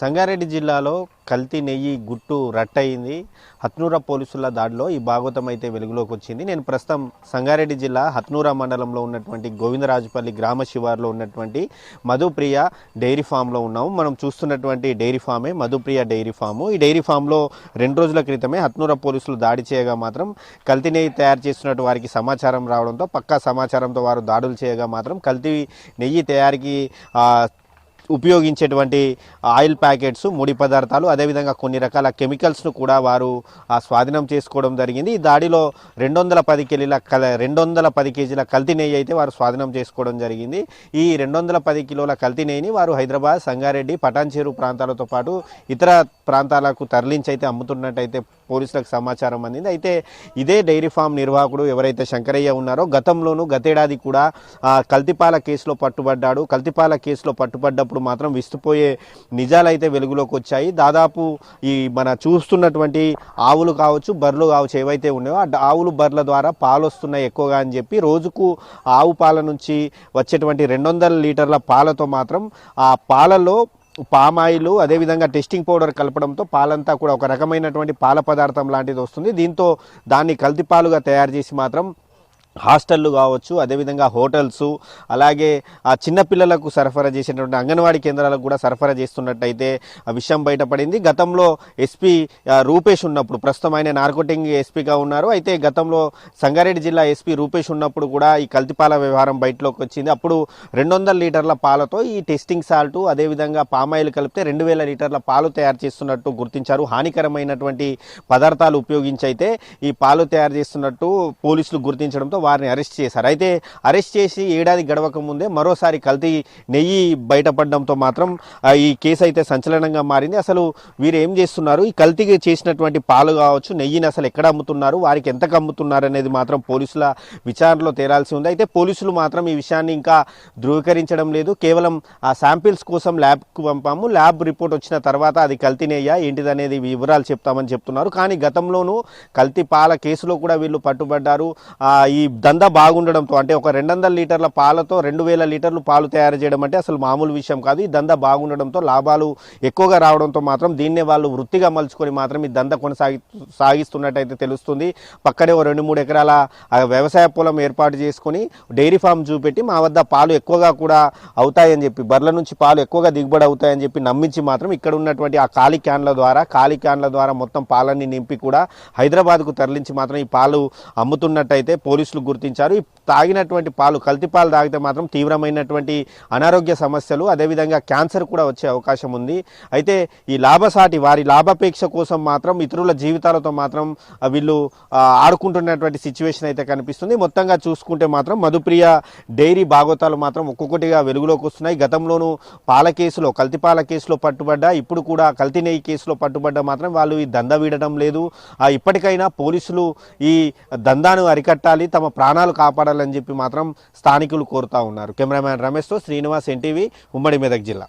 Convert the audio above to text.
సంగారెడ్డి జిల్లాలో కల్తీ నెయ్యి గుట్టు రట్టయింది. హత్నూరా పోలీసుల దాడిలో ఈ భాగవతం అయితే వెలుగులోకి వచ్చింది. నేను ప్రస్తుతం సంగారెడ్డి జిల్లా హత్నూరా మండలంలో ఉన్నటువంటి గోవిందరాజుపల్లి గ్రామ శివారులో ఉన్నటువంటి మధుప్రియ డైరీ ఫామ్లో ఉన్నాము. మనం చూస్తున్నటువంటి డైరీ ఫామే మధుప్రియ డైరీ ఫాము. ఈ డైరీ ఫామ్లో రెండు రోజుల క్రితమే హత్నూర పోలీసులు దాడి చేయగా మాత్రం కల్తీ నెయ్యి తయారు చేస్తున్నట్టు వారికి సమాచారం రావడంతో పక్కా సమాచారంతో వారు దాడులు చేయగా మాత్రం కల్తీ నెయ్యి తయారీకి ఉపయోగించేటువంటి ఆయిల్ ప్యాకెట్స్ ముడి పదార్థాలు అదేవిధంగా కొన్ని రకాల కెమికల్స్ను కూడా వారు ఆ, స్వాధీనం చేసుకోవడం జరిగింది. ఈ దాడిలో రెండు వందల పది కిలోల కల రెండు వందల పది కేజీల కల్తీ నెయ్యి అయితే వారు స్వాధీనం చేసుకోవడం జరిగింది. ఈ రెండు వందల పది కిలోల కల్తీ నెయ్యిని వారు హైదరాబాద్ సంగారెడ్డి పటాన్చేరు ప్రాంతాలతో పాటు ఇతర ప్రాంతాలకు తరలించి అయితే అమ్ముతున్నట్టయితే పోలీసులకు సమాచారం అందింది. అయితే ఇదే డైరీ ఫామ్ నిర్వాహకుడు ఎవరైతే శంకరయ్య ఉన్నారో గతంలోనూ గతేడాది కూడా కల్తీపాల కేసులో పట్టుబడ్డాడు. కల్తీపాల కేసులో పట్టుబడ్డప్పుడు మాత్రం విస్తుపోయే నిజాలైతే వెలుగులోకి వచ్చాయి దాదాపు ఈ మన చూస్తున్నటువంటి ఆవులు కావచ్చు బర్రెలు కావచ్చు ఏవైతే ఉన్నాయో ఆ ఆవులు బర్రెల ద్వారా పాలు వస్తున్నాయి ఎక్కువగా అని చెప్పి రోజుకు ఆవు పాల నుంచి వచ్చేటువంటి రెండు వందల లీటర్ల పాలతో మాత్రం ఆ పాలలో పామాయిల్ అదేవిధంగా టెస్టింగ్ పౌడర్ కలపడంతో పాలంతా కూడా ఒక రకమైనటువంటి పాల పదార్థం లాంటిది వస్తుంది దీంతో దాన్ని కల్తీ పాలుగా తయారు చేసి మాత్రం హాస్టళ్ళు కావచ్చు అదేవిధంగా హోటల్స్ అలాగే ఆ చిన్నపిల్లలకు సరఫరా చేసేటువంటి అంగన్వాడీ కేంద్రాలకు కూడా సరఫరా చేస్తున్నట్టయితే ఆ విషయం బయటపడింది. గతంలో ఎస్పీ రూపేష్ ఉన్నప్పుడు ప్రస్తుతం ఆయన నార్కోటింగ్ ఎస్పీగా ఉన్నారు. అయితే గతంలో సంగారెడ్డి జిల్లా ఎస్పీ రూపేష్ ఉన్నప్పుడు కూడా ఈ కల్తీపాల వ్యవహారం బయటలోకి వచ్చింది. అప్పుడు రెండు వందల లీటర్ల పాలతో ఈ టెస్టింగ్ సాల్ట్ అదేవిధంగా పామాయిల్ కలిపితే రెండు వేల లీటర్ల పాలు తయారు చేస్తున్నట్టు గుర్తించారు. హానికరమైనటువంటి పదార్థాలు ఉపయోగించి అయితే ఈ పాలు తయారు చేస్తున్నట్టు పోలీసులు గుర్తించడంతో వారిని అరెస్ట్ చేశారు. అయితే అరెస్ట్ చేసి ఏడాది గడవక ముందే మరోసారి కల్తీ నెయ్యి బయటపడడంతో మాత్రం ఈ కేసు అయితే సంచలనంగా మారింది. అసలు వీరు ఏం చేస్తున్నారు? ఈ కల్తీ చేసినటువంటి పాలు కావచ్చు నెయ్యిని అసలు ఎక్కడ అమ్ముతున్నారు? వారికి ఎంతకు అమ్ముతున్నారు అనేది మాత్రం పోలీసుల విచారణలో తేరాల్సి ఉంది. అయితే పోలీసులు మాత్రం ఈ విషయాన్ని ఇంకా ధృవీకరించడం లేదు. కేవలం ఆ శాంపిల్స్ కోసం ల్యాబ్కు పంపాము. ల్యాబ్ రిపోర్ట్ వచ్చిన తర్వాత అది కల్తీ నెయ్యా? ఏంటిదనేది వివరాలు చెప్తామని చెప్తున్నారు. కానీ గతంలోనూ కల్తీ పాల కేసులో కూడా వీళ్ళు పట్టుబడ్డారు. ఈ దందా బాగుండడంతో అంటే ఒక రెండు వందల లీటర్ల పాలతో రెండు వేల లీటర్లు పాలు తయారు చేయడం అంటే అసలు మామూలు విషయం కాదు. ఈ దందా బాగుండడంతో లాభాలు ఎక్కువగా రావడంతో మాత్రం దీన్నే వాళ్ళు వృత్తిగా మలుచుకొని మాత్రం ఈ దందా కొనసాగి సాగిస్తున్నట్టయితే తెలుస్తుంది. పక్కనే ఓ రెండు మూడు ఎకరాల వ్యవసాయ పొలం ఏర్పాటు చేసుకొని డైరీ ఫామ్ చూపెట్టి మా వద్ద పాలు ఎక్కువగా కూడా అవుతాయని చెప్పి బర్ల నుంచి పాలు ఎక్కువగా దిగుబడి అవుతాయని చెప్పి నమ్మించి మాత్రం ఇక్కడ ఉన్నటువంటి ఆ ఖాళీ క్యాన్ల ద్వారా ఖాళీ క్యాన్ల ద్వారా మొత్తం పాలన్నీ నింపి కూడా హైదరాబాద్కు తరలించి మాత్రం ఈ పాలు అమ్ముతున్నట్టయితే పోలీసులు గుర్తించారు. ఈ తాగినటువంటి పాలు కల్తీ పాలు తాగితే మాత్రం తీవ్రమైనటువంటి అనారోగ్య సమస్యలు అదేవిధంగా క్యాన్సర్ కూడా వచ్చే అవకాశం ఉంది. అయితే ఈ లాభసాటి వారి లాభాపేక్ష కోసం మాత్రం ఇతరుల జీవితాలతో మాత్రం వీళ్ళు ఆడుకుంటున్నటువంటి సిచ్యువేషన్ అయితే కనిపిస్తుంది. మొత్తంగా చూసుకుంటే మాత్రం మధుప్రియ డైరీ భాగోతాలు మాత్రం ఒక్కొక్కటిగా వెలుగులోకి వస్తున్నాయి. గతంలోనూ పాల కేసులో కల్తీ పాల కేసులో పట్టుబడ్డా ఇప్పుడు కూడా కల్తీ నెయ్యి కేసులో పట్టుబడ్డా మాత్రం వాళ్ళు ఈ దందా వీడడం లేదు. ఇప్పటికైనా పోలీసులు ఈ దందాను అరికట్టాలి తమ ప్రాణాలు కాపాడాలని చెప్పి మాత్రం స్థానికులు కోరుతా ఉన్నారు. కెమెరామ్యాన్ రమేష్తో శ్రీనివాస్ ఎన్టీవీ ఉమ్మడి మెదక్ జిల్లా.